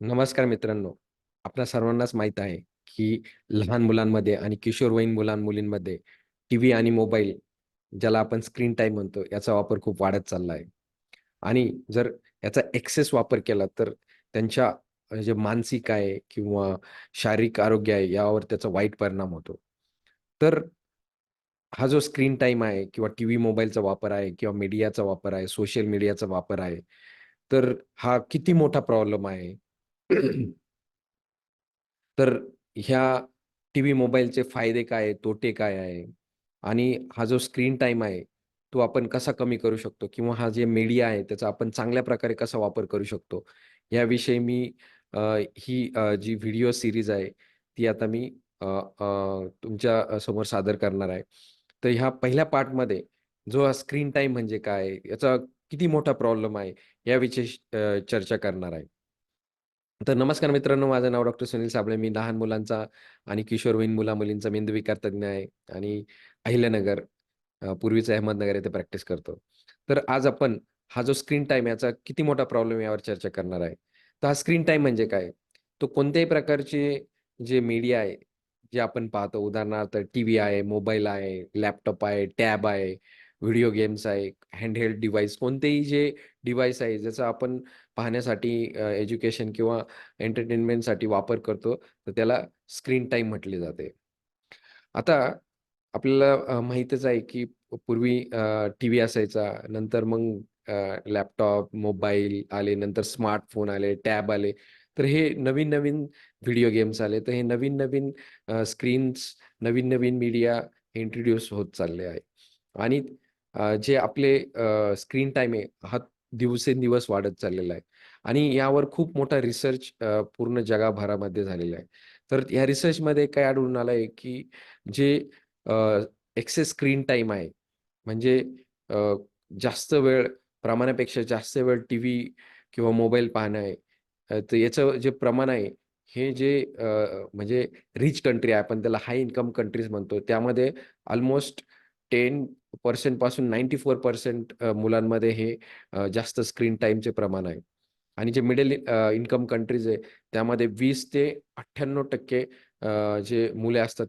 नमस्कार मित्रांनो. आपल्या सर्वांनाच माहीत आहे, की लहान मुलांमध्ये आणि किशोरवयीन मुलां-मुलींमध्ये टीव्ही आणि मोबाईल ज्याला आपण स्क्रीन टाईम म्हणतो, याचा वापर खूप वाढत चालला आहे. आणि जर याचा एक्सेस वापर केला तर त्यांच्या जे मानसिक आहे किंवा शारीरिक आरोग्य आहे यावर त्याचा वाईट परिणाम होतो. तर हा जो स्क्रीन टाईम आहे किंवा टीव्ही, मोबाईलचा वापर आहे किंवा मीडियाचा वापर आहे, सोशल मीडियाचा वापर आहे, तर हा किती मोठा प्रॉब्लेम आहे. तर ह्या टीव्ही, मोबाईलचे फायदे काय तोटे काय आहे? आणि हा जो स्क्रीन टाईम आहे, तो आपण कसा कमी करू शकतो? किंवा हा जे मीडिया आहे, त्याचा आपण चांगल्या प्रकारे कसा वापर करू शकतो? याविषयी मी ही जी व्हिडिओ सिरीज आहे, ती आता मी तुमच्यासमोर सादर करणार आहे. तर ह्या पहिल्या पार्टमध्ये जो हा स्क्रीन टाईम म्हणजे काय? याचा किती मोठा प्रॉब्लेम आहे? याविषयी चर्चा करणार आहे. तर नमस्कार मित्रांनो, माझं नाव डॉक्टर सुनील साबळे. मी लहान मुलांचा आणि किशोरवयीन मुला-मुलींचा मेंदूविकार तज्ञ आहे आणि अहिल्यानगर अ, पूर्वीचं अहमदनगर येथे प्रॅक्टिस करतो. तर आज आपण हा जो स्क्रीन टाईम याचा किती मोठा प्रॉब्लेम यावर चर्चा करणार आहे. तर हा स्क्रीन टाईम म्हणजे काय? तो कोणत्याही प्रकारचे जे मीडिया आहे, जे आपण पाहतो उदाहरणार्थ टीव्ही आहे, मोबाईल आहे, लॅपटॉप आहे, टॅब आहे, व्हिडिओ गेम्स आहे, हँडहेल्ड डिव्हाइस कोणतेही जे डिव्हाइस आहे ज्याचा आपण पाहण्यासाठी एज्युकेशन किंवा एंटरटेनमेंटसाठी वापर करतो, तर त्याला स्क्रीन टाईम म्हटले जाते. आता आपल्याला माहितच आहे, की पूर्वी टी टीव्ही असायचा. नंतर मग लॅपटॉप, मोबाईल आले. नंतर स्मार्टफोन आले, टॅब आले. तर हे नवीन-नवीन व्हिडिओ गेम्स आले. तर हे नवीन-नवीन स्क्रीन्स, नवीन-नवीन मीडिया इंट्रोड्यूस होत चालले आहे. आणि जे आपले स्क्रीन टाईम आहे, हा दिवसेंदिवस वाढत चाललेला आहे. आणि यावर खूप मोठा रिसर्च पूर्ण जगभरामध्ये झालेला आहे. तर या रिसर्चमध्ये काय आढळून आलं आहे, की जे एक्सेस स्क्रीन टाईम आहे, म्हणजे जास्त वेळ प्रमाणापेक्षा जास्त वेळ टीव्ही किंवा मोबाईल पाहणं आहे. तर याचं जे प्रमाण आहे, हे जे म्हणजे रिच कंट्री आहे, आपण त्याला हाय इन्कम कंट्रीज म्हणतो. त्यामध्ये ऑलमोस्ट टेन पर्सेंटपासून नाईन्टी फोर पर्सेंट मुलांमध्ये हे जास्त स्क्रीन टाईमचे प्रमाण आहे. आणि जे मिडल इन्कम कंट्रीज आहे, त्यामध्ये वीस ते अठ्ठ्याण्णव टक्के जे मुले असतात,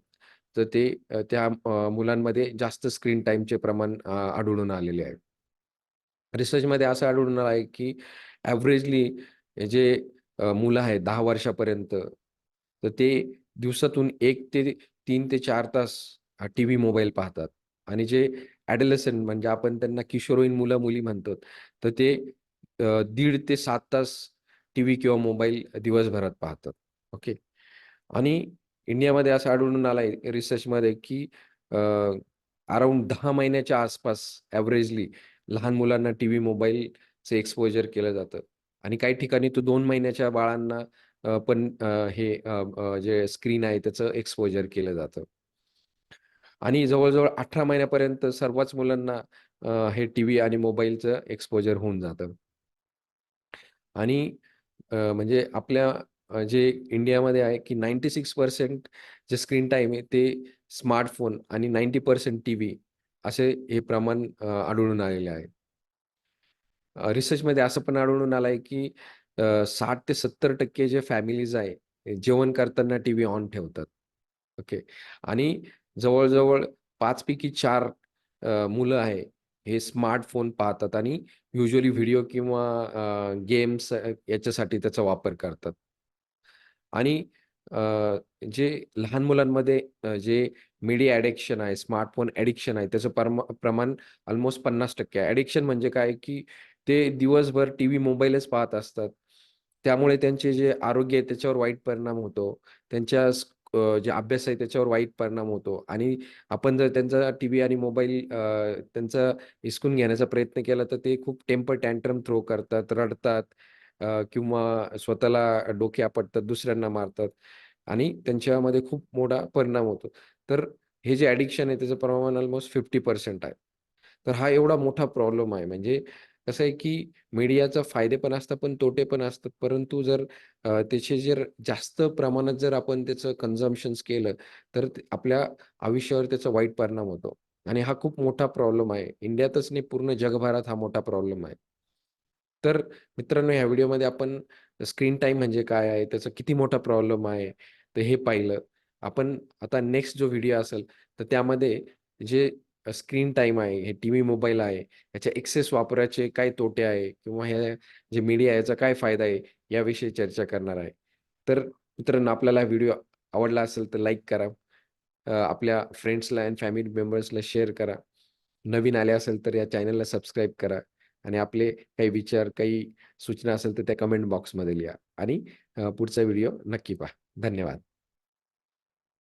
तर ते त्या मुलांमध्ये जास्त स्क्रीन टाईमचे प्रमाण आढळून आलेले आहे. रिसर्चमध्ये असं आढळून आलं आहे, की ॲव्हरेजली जे मुलं आहेत दहा वर्षापर्यंत, तर ते दिवसातून एक ते तीन ते चार तास टी टीव्ही, मोबाईल पाहतात. आणि जे ॲडोलेसंट म्हणजे आपण त्यांना किशोरवयीन मुलं-मुली म्हणतो, तर ते दीड ते सात तास टीव्ही किंवा मोबाईल दिवसभरात पाहतात. ओके. आणि इंडियामध्ये असं आढळून आलंय रिसर्चमध्ये, की अराऊंड अराउंड 10 महिन्याच्या आसपास ॲव्हरेजली लहान मुलांना टीव्ही, मोबाईलचं एक्सपोजर केलं जातं. आणि काही ठिकाणी तो दोन महिन्याच्या बाळांना पण हे जे स्क्रीन आहे त्याचं एक्सपोजर केलं जातं. आणि जवळजवळ अठरा महिन्यापर्यंत सर्वच मुलांना हे हे टीव्ही आणि मोबाईलचं एक्सपोजर होऊन जातं. आणि म्हणजे आपल्या जे इंडियामध्ये आहे, की 96% जे स्क्रीन टाईम आहे ते स्मार्टफोन आणि 90% टीव्ही असे हे प्रमाण आढळून आलेले आहे. रिसर्चमध्ये असं पण आढळून आलं आहे, की साठ ते 70% जे फॅमिलीज आहे, जेवण करताना टीव्ही ऑन ठेवतात. ओके. आणि जवळजवळ पाचपैकी चार मुलं आहे, हे स्मार्टफोन पाहतात आणि युजली व्हिडिओ किंवा गेम्स याच्यासाठी त्याचा वापर करतात. आणि जे लहान मुलांमध्ये जे मीडिया ॲडिक्शन आहे, स्मार्टफोन ॲडिक्शन आहे, त्याचं परमा प्रमाण ऑलमोस्ट पन्नास टक्के आहे. ॲडिक्शन म्हणजे काय, की ते दिवसभर टी व्ही मोबाईलच पाहत असतात. त्यामुळे त्यांचे जे आरोग्य आहे त्याच्यावर वाईट परिणाम होतो. त्यांच्या जे अभ्यास आहे त्याच्यावर वाईट परिणाम होतो आणि आपण जर त्यांचा टीव्ही आणि मोबाईल त्यांचा हिसकून घेण्याचा प्रयत्न केला, तर ते खूप टेम्पर टँट्रम थ्रो करतात, रडतात किंवा स्वतःला डोके आपटतात, दुसऱ्यांना मारतात आणि त्यांच्यामध्ये खूप मोठा परिणाम होतो. तर हे जे ॲडिक्शन आहे त्याचं प्रमाण ऑलमोस्ट फिफ्टी पर्सेंट आहे. तर हा एवढा मोठा प्रॉब्लेम आहे. म्हणजे कसं आहे, की मीडियाचा फायदे पण असतात, पण तोटे पण असतात. परंतु जर त्याचे जर जास्त प्रमाणात जर आपण त्याचं कन्झम्पशन्स केलं, तर आपल्या आयुष्यावर त्याचा वाईट परिणाम होतो. आणि हा खूप मोठा प्रॉब्लेम आहे. इंडियातच नाही, पूर्ण जगभरात हा मोठा प्रॉब्लेम आहे. तर मित्रांनो, ह्या व्हिडिओमध्ये आपण स्क्रीन टाईम म्हणजे काय आहे? त्याचा किती मोठा प्रॉब्लेम आहे? तर हे पाहिलं. आपण आता नेक्स्ट जो व्हिडिओ असेल, तर त्यामध्ये जे स्क्रीन टाईम आहे, हे टी व्ही मोबाईल आहे, याच्या एक्सेस वापराचे काय तोटे आहे? किंवा हे जे मीडिया याचा काय फायदा आहे? याविषयी चर्चा करणार आहे. तर मित्रांनो, आपल्याला हा व्हिडिओ आवडला असेल तर लाईक करा. आपल्या फ्रेंड्सला आणि फॅमिली मेंबर्सला शेअर करा. नवीन आले असेल तर या चॅनलला सबस्क्राईब करा आणि आपले काही विचार, काही सूचना असेल तर त्या कमेंट बॉक्समध्ये लिहा आणि पुढचा व्हिडिओ नक्की पहा. धन्यवाद.